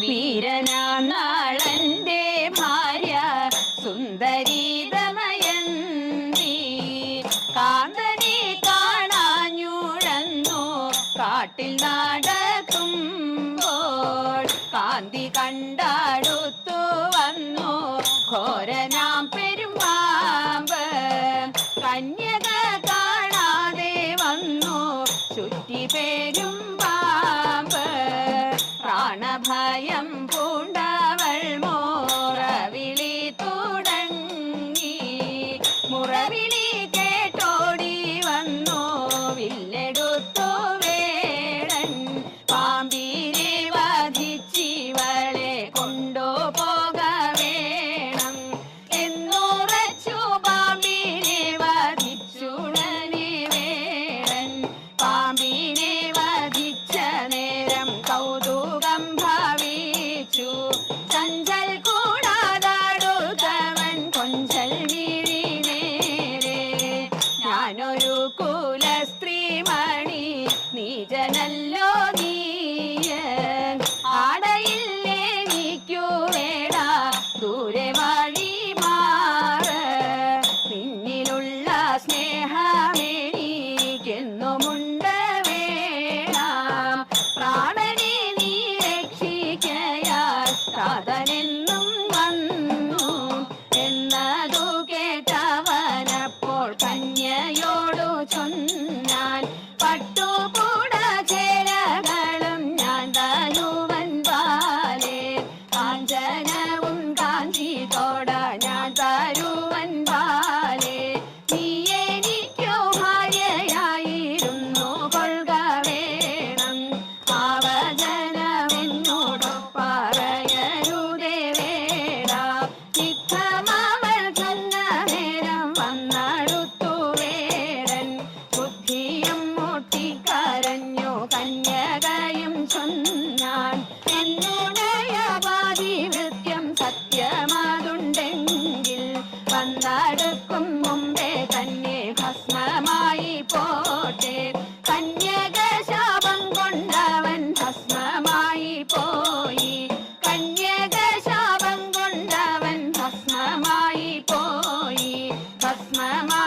വീരനാളന്റെ ഭാര്യ സുന്ദരി ദമയന്തി കാന്തനെ കാണാഞ്ഞുഴന്നു കാട്ടിൽ നടക്കുമ്പോൾ കാന്തി കണ്ടാടുത്തു വന്നു. ഘോരനാം പെരുമാമ്പ് കന്യക കാണാതെ വന്നു. ചുറ്റി പേരും பயம் നീജനല്ലോ നീയ. ആടയില്ലേ നീക്കു വേട. ദൂരെ വഴി മാറ. നിന്നിലുള്ള സ്നേഹമെനിക്കെന്നുമുണ്ട് വേണ പ്രാണനെ നീ രക്ഷിക്കയാൽ സാധന Rama.